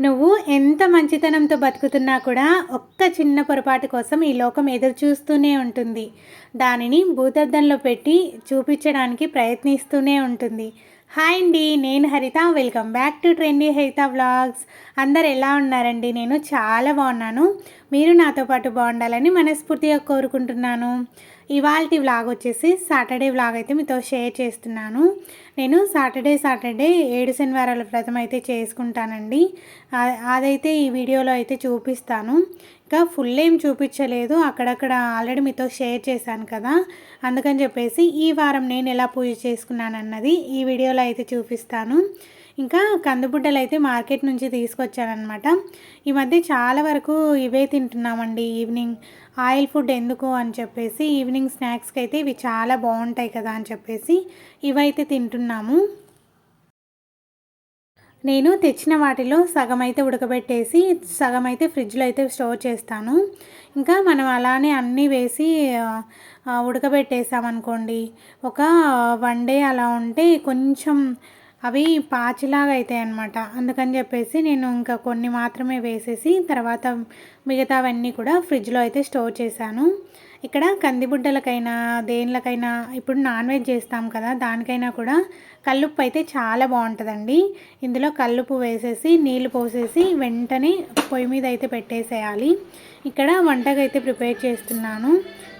నువ్వు ఎంత మంచితనంతో బతుకుతున్నా కూడా ఒక్క చిన్న పొరపాటు కోసం ఈ లోకం ఎదురు చూస్తూనే ఉంటుంది. దానిని భూతద్దంలో పెట్టి చూపించడానికి ప్రయత్నిస్తూనే ఉంటుంది. హాయ్ అండి నేను Haritha. Welcome back to trendy Haritha vlogs. అందరు ఎలా ఉన్నారండి? నేను చాలా బాగున్నాను. మీరు నాతో పాటు బాగుండాలని మనస్ఫూర్తిగా కోరుకుంటున్నాను. ఇవాళ వ్లాగ్ వచ్చేసి సాటర్డే వ్లాగ్ అయితే మీతో షేర్ చేస్తున్నాను. నేను సాటర్డే సాటర్డే ఏడు శనివారాల వ్రతం అయితే చేసుకుంటానండి. అదైతే ఈ వీడియోలో అయితే చూపిస్తాను. ఇంకా ఫుల్ ఏం చూపించలేదు. అక్కడక్కడ ఆల్రెడీ మీతో షేర్ చేశాను కదా. అందుకని చెప్పేసి ఈ వారం నేను ఎలా పూజ చేసుకున్నాను అన్నది ఈ వీడియోలో అయితే చూపిస్తాను. ఇంకా కందిబుడ్డలు అయితే మార్కెట్ నుంచి తీసుకొచ్చానమాట ఈ మధ్య చాలా వరకు ఇవే తింటున్నామండి. ఈవినింగ్ ఆయిల్ ఫుడ్ ఎందుకు అని చెప్పేసి ఈవినింగ్ స్నాక్స్కి అయితే ఇవి చాలా బాగుంటాయి కదా అని చెప్పేసి ఇవైతే తింటున్నాము. నేను తెచ్చిన వాటిలో సగం అయితే ఉడకబెట్టేసి సగం అయితే ఫ్రిడ్జ్లో అయితే స్టోర్ చేస్తాను. ఇంకా మనం అలానే అన్నీ వేసి ఉడకబెట్టేసామనుకోండి ఒక వన్ డే అలా ఉంటే కొంచెం అవి పాచిలాగా అవుతాయి అన్నమాట. అందుకని చెప్పేసి నేను ఇంకా కొన్ని మాత్రమే వేసేసి తర్వాత మిగతావన్నీ కూడా ఫ్రిడ్జ్లో అయితే స్టోర్ చేశాను. ఇక్కడ కందిబుడ్డలకైనా దేనిలకైనా ఇప్పుడు నాన్ వెజ్ చేస్తాం కదా దానికైనా కూడా కల్లుప్పు అయితే చాలా బాగుంటుందండి. ఇందులో కల్లుప్పు వేసేసి నీళ్ళు పోసేసి వెంటనే పొయ్యి మీద అయితే పెట్టేసేయాలి. ఇక్కడ వంటకు అయితే ప్రిపేర్ చేస్తున్నాను.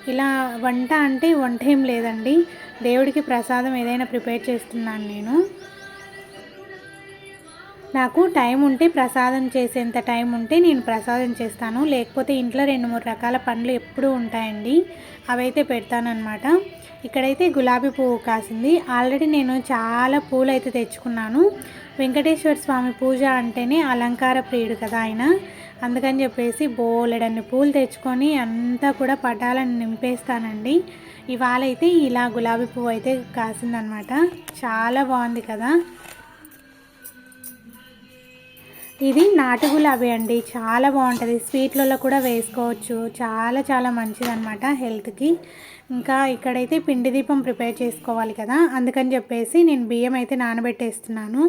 ఇలా వంట అంటే వంట ఏం లేదండి. దేవుడికి ప్రసాదం ఏదైనా ప్రిపేర్ చేస్తున్నాను నేను. నాకు టైం ఉంటే ప్రసాదం చేసేంత టైం ఉంటే నేను ప్రసాదం చేస్తాను. లేకపోతే ఇంట్లో రెండు మూడు రకాల పండ్లు ఎప్పుడూ ఉంటాయండి. అవైతే పెడతానమాట ఇక్కడైతే గులాబీ పువ్వు కాసింది. ఆల్రెడీ నేను చాలా పూలు అయితే తెచ్చుకున్నాను. వెంకటేశ్వర స్వామి పూజ అంటేనే అలంకార ప్రియుడు కదా ఆయన. అందుకని చెప్పేసి బోలెడన్ని పూలు తెచ్చుకొని అంతా కూడా పటాలను నింపేస్తానండి. ఇవాళ అయితే ఇలా గులాబీ పువ్వు అయితే కాసిందనమాట చాలా బాగుంది కదా. ఇది నాటు గులాబీ అండి. చాలా బాగుంటుంది. స్వీట్లలో కూడా వేసుకోవచ్చు. చాలా చాలా మంచిదన్నమాట హెల్త్కి ఇంకా ఇక్కడైతే పిండి దీపం ప్రిపేర్ చేసుకోవాలి కదా. అందుకని చెప్పేసి నేను బియ్యం అయితే నానబెట్టేస్తున్నాను.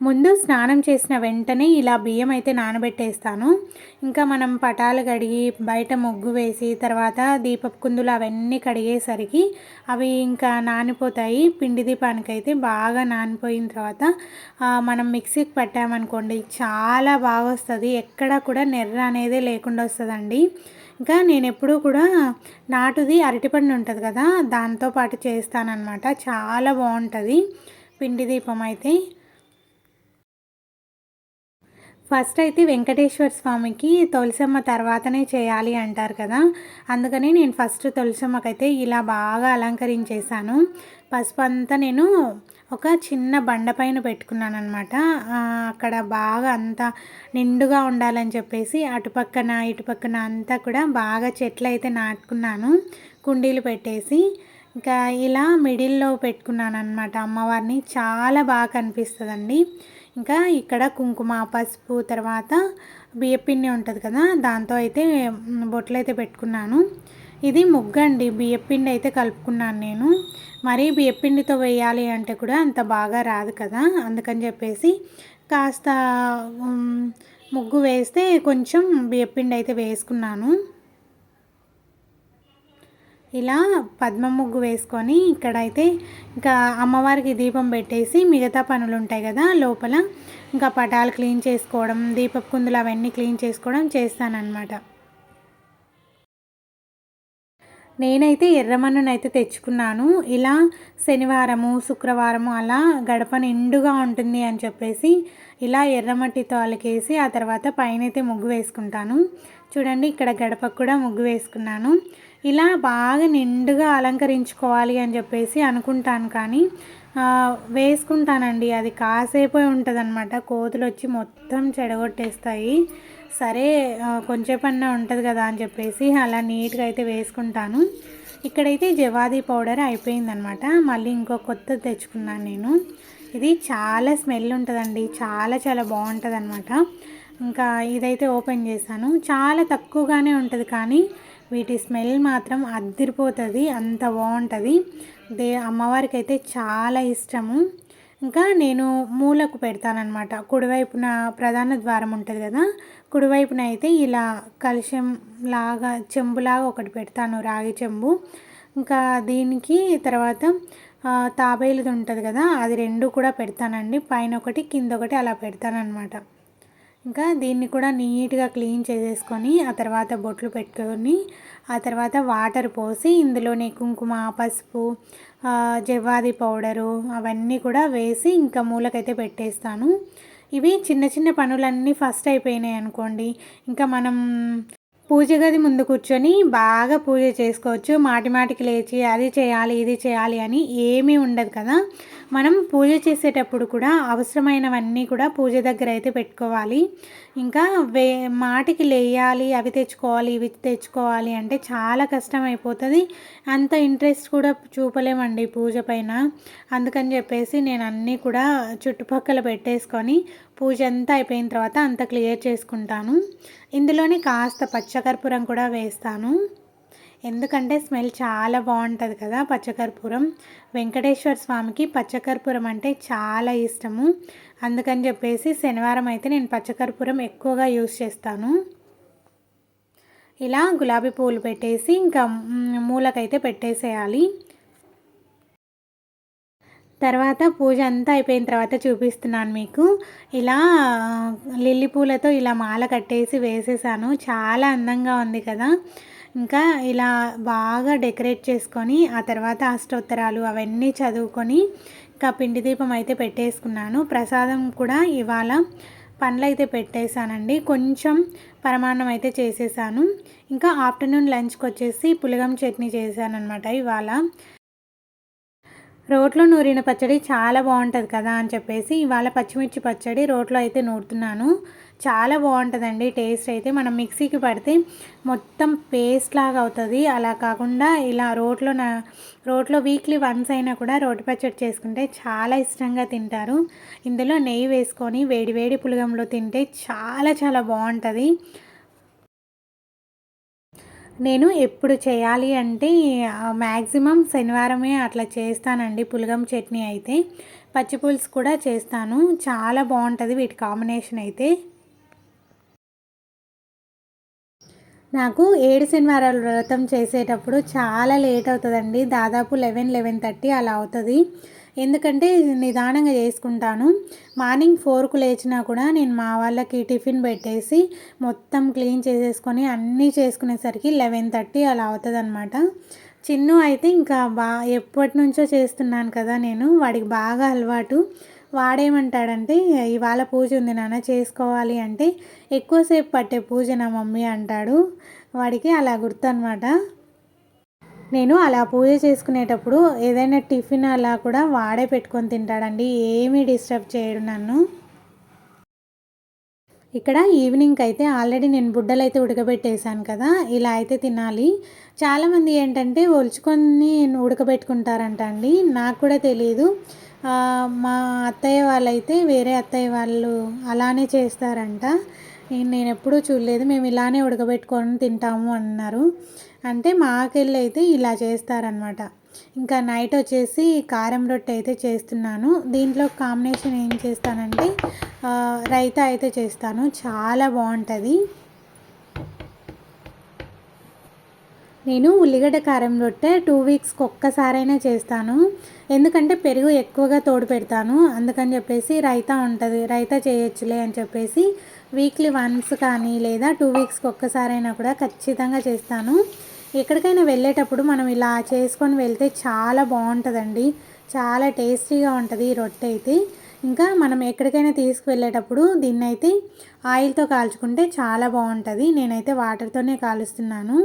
ముందు స్నానం చేసిన వెంటనే ఇలా బియ్యం అయితే నానబెట్టేస్తాను. ఇంకా మనం పటాలు కడిగి బయట ముగ్గు వేసి తర్వాత దీపపు కుందులు అవన్నీ కడిగేసరికి అవి ఇంకా నానిపోతాయి. పిండి దీపానికి అయితే బాగా నానిపోయిన తర్వాత మనం మిక్సీకి పట్టామనుకోండి చాలా బాగా వస్తుంది ఎక్కడ కూడా నెర్ర అనేది లేకుండా వస్తుందండి. ఇంకా నేను ఎప్పుడూ కూడా నాటుది అరటిపండు ఉంటుంది కదా దాంతో పాటు చేస్తానన్నమాట. చాలా బాగుంటుంది పిండి దీపం అయితే. ఫస్ట్ అయితే వెంకటేశ్వర స్వామికి తులసమ్మ తర్వాతనే చేయాలి అంటారు కదా. అందుకని నేను ఫస్ట్ తులసమ్మకైతే ఇలా బాగా అలంకరించేసాను పసుపు అంతా నేను ఒక చిన్న బండ పైన పెట్టుకున్నాను అనమాట అక్కడ బాగా అంతా నిండుగా ఉండాలని చెప్పేసి అటుపక్కన ఇటుపక్కన అంతా కూడా బాగా చెట్లు అయితే నాటుకున్నాను. కుండీలు పెట్టేసి ఇంకా ఇలా మిడిల్లో పెట్టుకున్నాను అనమాట అమ్మవారిని చాలా బాగా కనిపిస్తుందండి. ఇంకా ఇక్కడ కుంకుమ పసుపు తర్వాత బియ్యపిండి ఉంటుంది కదా దాంతో అయితే మ్, బొట్లు అయితే పెట్టుకున్నాను. ఇది ముగ్గండి బియ్యపిండి అయితే కలుపుకున్నాను నేను. మరీ బియ్యపిండితో వేయాలి అంటే కూడా అంత బాగా రాదు కదా అందుకని చెప్పేసి కాస్త ముగ్గు వేస్తే కొంచెం బియ్యపిండి అయితే వేసుకున్నాను. ఇలా పద్మ ముగ్గు వేసుకొని ఇక్కడైతే ఇంకా అమ్మవారికి దీపం పెట్టేసి మిగతా పనులు ఉంటాయి కదా లోపల. ఇంకా పటాలు క్లీన్ చేసుకోవడం దీపపు కుందులు అవన్నీ క్లీన్ చేసుకోవడం చేస్తానన్నమాట. నేనైతే ఎర్రమన్నును అయితే తెచ్చుకున్నాను. ఇలా శనివారము శుక్రవారము అలా గడప నిండుగా ఉంటుంది అని చెప్పేసి ఇలా ఎర్రమట్టితో అలికేసి ఆ తర్వాత పైన అయితే ముగ్గు వేసుకుంటాను. చూడండి ఇక్కడ గడపకు కూడా ముగ్గు వేసుకున్నాను. ఇలా బాగా నిండుగా అలంకరించుకోవాలి అని చెప్పేసి అనుకుంటాను కానీ వేసుకుంటానండి. అది కాసేపే ఉంటుంది అనమాట కోతులు వచ్చి మొత్తం చెడగొట్టేస్తాయి. సరే ఆ, ఉంటుంది కదా అని చెప్పేసి అలా నీట్గా అయితే వేసుకుంటాను. ఇక్కడైతే జవాది పౌడర్ అయిపోయిందనమాట మళ్ళీ ఇంకో కొత్తది తెచ్చుకున్నాను నేను. ఇది చాలా స్మెల్ ఉంటుందండి. చాలా చాలా బాగుంటుంది అనమాట ఇంకా ఇదైతే ఓపెన్ చేశాను. చాలా తక్కువగానే ఉంటుంది కానీ వీటి స్మెల్ మాత్రం అద్దిరిపోతుంది. అంత బాగుంటుంది. దే అమ్మవారికి అయితే చాలా ఇష్టము. ఇంకా నేను మూలకు పెడతానమాట కుడివైపున ప్రధాన ద్వారం ఉంటుంది కదా కుడివైపున అయితే ఇలా కలుషం లాగా చెంబులాగా ఒకటి పెడతాను రాగి చెంబు. ఇంకా దీనికి తర్వాత తాబేలుది ఉంటుంది కదా అది రెండు కూడా పెడతానండి. పైన ఒకటి కింద ఒకటి అలా పెడతానమాట ఇంకా దీన్ని కూడా నీట్గా క్లీన్ చేసేసుకొని ఆ తర్వాత బొట్లు పెట్టుకొని ఆ తర్వాత వాటర్ పోసి ఇందులోనే కుంకుమ పసుపు జవ్వాది పౌడరు అవన్నీ కూడా వేసి ఇంకా మూలకైతే పెట్టేస్తాను. ఇవి చిన్న చిన్న పనులన్నీ ఫస్ట్ అయిపోయినాయి అనుకోండి. ఇంకా మనం పూజ గది ముందు కూర్చొని బాగా పూజ చేసుకోవచ్చు. మాటి మాటికి లేచి అది చేయాలి ఇది చేయాలి అని ఏమీ ఉండదు కదా. మనం పూజ చేసేటప్పుడు కూడా అవసరమైనవన్నీ కూడా పూజ దగ్గర అయితే పెట్టుకోవాలి. ఇంకా వే మాటికి లేయాలి అవి తెచ్చుకోవాలి ఇవి తెచ్చుకోవాలి అంటే చాలా కష్టం అయిపోతుంది అంత ఇంట్రెస్ట్ కూడా చూపలేమండి పూజ పైన. అందుకని చెప్పేసి నేను అన్నీ కూడా చుట్టుపక్కల పెట్టేసుకొని పూజ అంతా అయిపోయిన తర్వాత అంత క్లియర్ చేసుకుంటాను. ఇందులోనే కాస్త పచ్చకర్పూరం కూడా వేస్తాను. ఎందుకంటే స్మెల్ చాలా బాగుంటుంది కదా పచ్చకర్పూరం. వెంకటేశ్వర స్వామికి పచ్చకర్పూరం అంటే చాలా ఇష్టము. అందుకని చెప్పేసి శనివారం అయితే నేను పచ్చకర్పూరం ఎక్కువగా యూస్ చేస్తాను. ఇలా గులాబీ పువ్వులు పెట్టేసి ఇంకా మూలకైతే పెట్టేసేయాలి. తర్వాత పూజ అంతా అయిపోయిన తర్వాత చూపిస్తున్నాను మీకు. ఇలా లిల్లీ పూలతో ఇలా మాల కట్టేసి వేసేసాను. చాలా అందంగా ఉంది కదా. ఇంకా ఇలా బాగా డెకరేట్ చేసుకొని ఆ తర్వాత అష్టోత్తరాలు అవన్నీ చదువుకొని ఇంకా పిండి దీపం అయితే పెట్టేసుకున్నాను. ప్రసాదం కూడా ఇవాళ పండ్లు అయితే పెట్టేశానండి. కొంచెం పరమాన్నం అయితే చేసేసాను. ఇంకా ఆఫ్టర్నూన్ లంచ్కి వచ్చేసి పులగం చట్నీ చేశాను అనమాట ఇవాళ. రోట్లో నూరిన పచ్చడి చాలా బాగుంటుంది కదా అని చెప్పేసి ఇవాళ పచ్చిమిర్చి పచ్చడి రోట్లో అయితే నూరుతున్నాను. చాలా బాగుంటుందండి టేస్ట్ అయితే. మనం మిక్సీకి పడితే మొత్తం పేస్ట్ లాగా అవుతుంది. అలా కాకుండా ఇలా రోట్లో నా రోట్లో వీక్లీ వన్స్ అయినా కూడా రోటి పచ్చడి చేసుకుంటే చాలా ఇష్టంగా తింటారు. ఇందులో నెయ్యి వేసుకొని వేడి వేడి పులగంలో తింటే చాలా చాలా బాగుంటుంది. నేను ఎప్పుడు చేయాలి అంటే మ్యాక్సిమం శనివారమే అట్లా చేస్తానండి. పులగం చట్నీ అయితే పచ్చి పులుసు కూడా చేస్తాను. చాలా బాగుంటుంది వీటి కాంబినేషన్ అయితే. నాకు ఏడు శనివారాల వ్రతం చేసేటప్పుడు చాలా లేట్ అవుతుందండి. దాదాపు లెవెన్ లెవెన్ థర్టీ అలా అవుతుంది. ఎందుకంటే నిదానంగా చేసుకుంటాను. మార్నింగ్ ఫోర్కు లేచినా కూడా నేను మా వాళ్ళకి టిఫిన్ పెట్టేసి మొత్తం క్లీన్ చేసేసుకొని అన్నీ చేసుకునేసరికి లెవెన్ థర్టీ అలా అవుతుంది అనమాట చిన్ను అయితే ఇంకా బా ఎప్పటి నుంచో చేస్తున్నాను కదా నేను. వాడికి బాగా అలవాటు. వాడేమంటాడంటే ఇవాళ పూజ ఉంది నాన్న చేసుకోవాలి అంటే ఎక్కువసేపు పట్టే పూజ నా మమ్మీ అంటాడు. వాడికి అలా గుర్తు అనమాట నేను అలా పూజ చేసుకునేటప్పుడు ఏదైనా టిఫిన్ అలా కూడా వాడే పెట్టుకొని తింటాడండి. ఏమీ డిస్టర్బ్ చేయడు నన్ను. ఇక్కడ ఈవినింగ్ అయితే ఆల్రెడీ నేను బుడ్డలు అయితే ఉడకబెట్టేశాను కదా ఇలా అయితే తినాలి. చాలామంది ఏంటంటే ఒలుచుకొని ఉడకబెట్టుకుంటారంట అండి. నాకు కూడా తెలియదు మా అత్తయ్య వాళ్ళైతే వేరే అత్తయ్య వాళ్ళు అలానే చేస్తారంట. నేను ఎప్పుడూ చూడలేదు. మేము ఇలానే ఉడకబెట్టుకొని తింటాము అన్నారు. అంటే మాకెళ్ళి అయితే ఇలా చేస్తారనమాట ఇంకా నైట్ వచ్చేసి కారం రొట్టె అయితే చేస్తున్నాను. దీంట్లో కాంబినేషన్ ఏం చేస్తానంటే రైతా అయితే చేస్తాను. చాలా బాగుంటుంది. నేను ఉల్లిగడ్డ కారం రొట్టె టూ వీక్స్కి ఒక్కసారైనా చేస్తాను. ఎందుకంటే పెరుగు ఎక్కువగా తోడు పెడతాను. అందుకని చెప్పేసి రైతా ఉంటుంది రైతా చేయొచ్చులే అని చెప్పేసి వీక్లీ వన్స్ కానీ లేదా టూ వీక్స్కి ఒక్కసారైనా కూడా ఖచ్చితంగా చేస్తాను. ఎక్కడికైనా వెళ్ళేటప్పుడు మనం ఇలా చేసుకొని వెళ్తే చాలా బాగుంటుందండి. చాలా టేస్టీగా ఉంటుంది ఈ రొట్టె అయితే. ఇంకా మనం ఎక్కడికైనా తీసుకువెళ్ళేటప్పుడు దీన్నైతే ఆయిల్తో కాల్చుకుంటే చాలా బాగుంటుంది. నేనైతే వాటర్తోనే కాలుస్తున్నాను.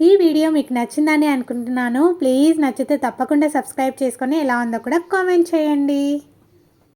ఈ వీడియో మీకు నచ్చిందని అనుకుంటున్నాను. ప్లీజ్ నచ్చితే తప్పకుండా సబ్స్క్రైబ్ చేసుకొని ఎలా ఉందో కూడా కామెంట్ చేయండి.